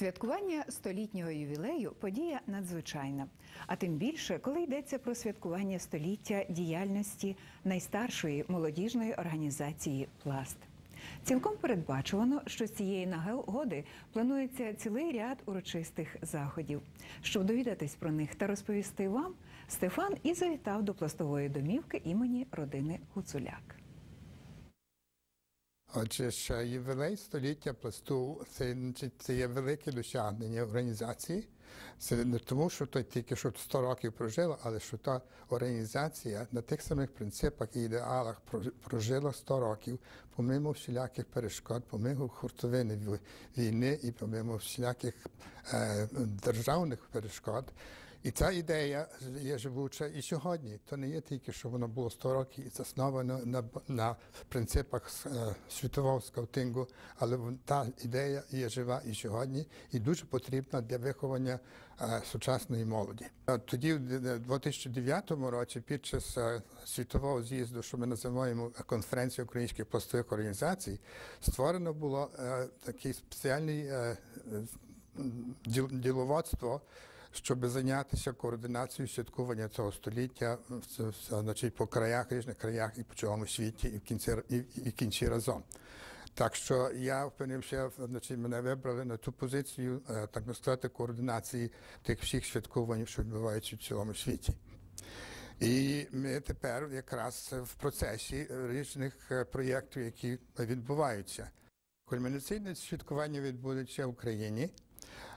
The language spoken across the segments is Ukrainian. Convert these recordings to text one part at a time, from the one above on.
Святкування столітнього ювілею подія надзвичайна. А тим більше, коли йдеться про святкування століття діяльності найстаршої молодіжної організації Пласт. Цілком передбачувано, що з цієї нагоди планується цілий ряд урочистих заходів. Щоб довідатись про них та розповісти вам, Стефан і завітав до пластової домівки імені родини Гуцуляк. Отже, ж ювілей століття пласту це, це є велике досягнення організації. Це не тому, що то тільки що 100 років прожила, але що та організація на тих самих принципах і ідеалах прожила 100 років, помимо всіляких перешкод, помимо хуртовини війни і помимо всіляких е, державних перешкод. І ця ідея є живуча і сьогодні. То не є тільки, що воно було 100 років і засновано на, на принципах е, світового скаутингу, але та ідея є жива і сьогодні, і дуже потрібна для виховання е, сучасної молоді. Е, Тоді, в 2009 році, під час світового з'їзду, що ми називаємо конференцію українських пластових організацій, створено було такий спеціальний діл- діловодство, щоб зайнятися координацією святкування цього століття значить, по краях, різних краях і по цілому світі, і в кінці, і, і кінці разом. Так що я впевнився, значить, мене вибрали на ту позицію, е, так би сказати, координації тих всіх святкувань, що відбуваються в цілому світі. І ми тепер якраз в процесі різних е, проєктів, які відбуваються. Кульмінаційне святкування відбудеться в Україні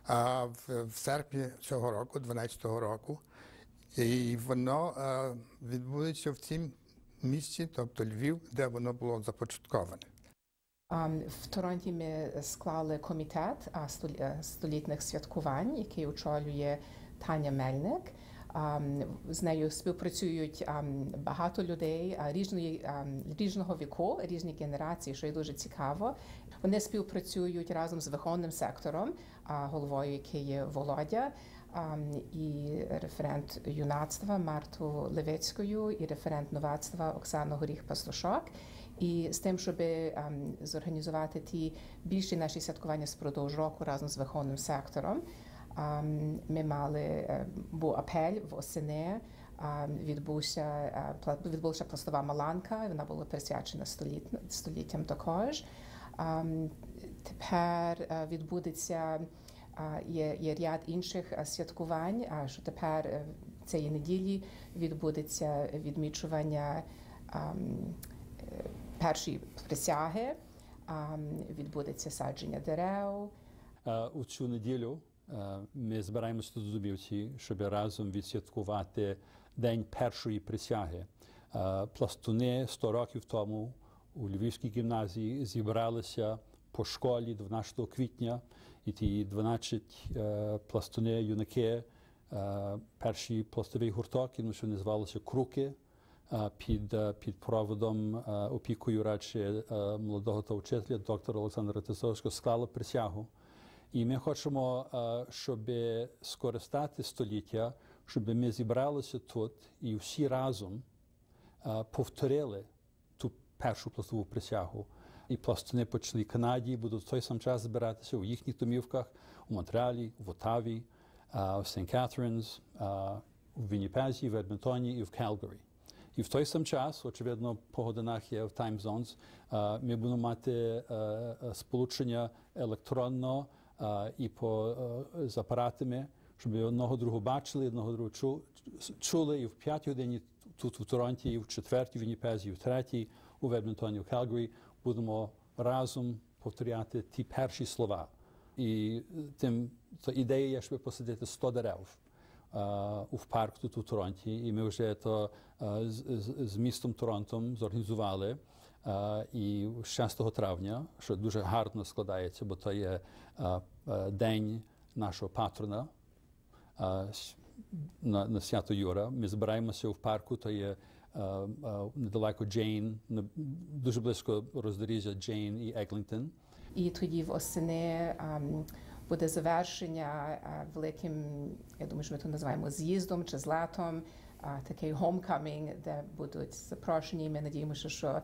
а, в, серпні цього року, 12-го року, і воно е, відбудеться в цім місці, тобто Львів, де воно було започатковане. В Торонті ми склали комітет е, столітних святкувань, який очолює Таня Мельник. З нею співпрацюють багато людей різної, різного віку, різні генерації, що є дуже цікаво. Вони співпрацюють разом з виховним сектором, головою який є Володя, і референт юнацтва Марту Левицькою, і референт новацтва Оксану Горіх Пастушок. І з тим, щоб зорганізувати ті більші наші святкування впродовж року разом з виховним сектором, ми мали е, був апель восени. Відбувся е, відбулася пластова маланка. Вона була присвячена століт, століттям також. Тепер е, відбудеться є, є ряд інших святкувань. А що тепер цієї неділі відбудеться відмічування першої присяги, відбудеться садження дерев. У цю неділю ми збираємося тут Зубівці, щоб разом відсвяткувати День першої присяги. Е, Пластуни 100 років тому у Львівській гімназії зібралися по школі 12 квітня, і ті 12 е, пластуни, юнаки, е, перший пластовий гурток, ну, що називалося Круки, е, під, е, під проводом е, опікою радше е, молодого та вчителя доктора Олександра Тисовського склали присягу. І ми хочемо, е, щоб скористати століття, щоб ми зібралися тут і всі разом е, повторили ту першу пластову присягу. І пластуни по цілій Канаді будуть в той сам час збиратися у їхніх домівках у Монреалі, в Отаві, е, в. Catharines, е, в Вінніпезі, в Едмонтоні і в Келгарі. І в той сам час, очевидно, по годинах є в Time Zones, ми будемо мати сполучення електронно е, і по, е, з апаратами, щоб одного другого бачили, одного другого чу- чули і в п'ятій годині тут в Торонті, і в четвертій в Вінніпезі, і в третій у Ведмонтоні, в Келгарі будемо разом повторяти ті перші слова. І тим то ідея є, щоб посадити 100 дерев е, у парк тут у Торонті, і ми вже то е, з, з, з містом Торонтом зорганізували. Е, І 6 травня, що дуже гарно складається, бо то є е, е, день нашого патрона на, на свято Юра. Ми збираємося в парку, то є недалеко Джейн, дуже близько роздоріжжя Джейн і Еглінгтон. І тоді восени ем, буде завершення великим, я думаю, що ми то називаємо з'їздом чи злетом а, такий homecoming, де будуть запрошені. Ми надіємося, що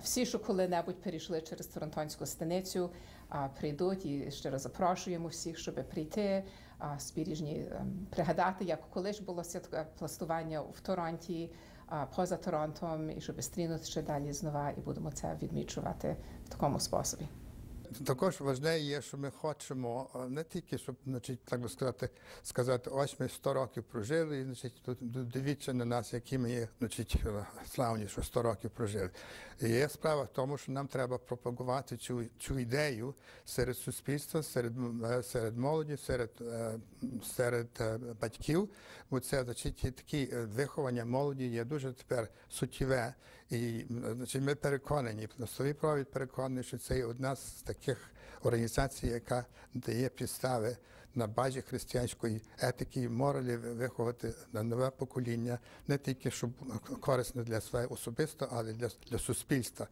всі, що коли-небудь перейшли через Торонтонську станицю, прийдуть і щиро запрошуємо всіх, щоб прийти, спіріжні ем, пригадати, як колись було святкове пластування в Торонті, поза Торонтом, і щоб стрінути ще далі знова, і будемо це відмічувати в такому способі. Також важливе є, що ми хочемо не тільки, щоб значить, так би сказати, сказати, ось ми 100 років прожили, і значить, тут дивіться на нас, які ми є значить, е, славні, що 100 років прожили. І є справа в тому, що нам треба пропагувати цю, цю ідею серед суспільства, серед, е, серед молоді, серед, е, серед батьків, бо це значить, такі виховання молоді є дуже тепер суттєве. І значить, ми переконані, пластовий провід переконаний, що це є одна з таких організацій, яка дає підстави на базі християнської етики і моралі виховати на нове покоління, не тільки щоб корисно для своє особисто, але для, для суспільства.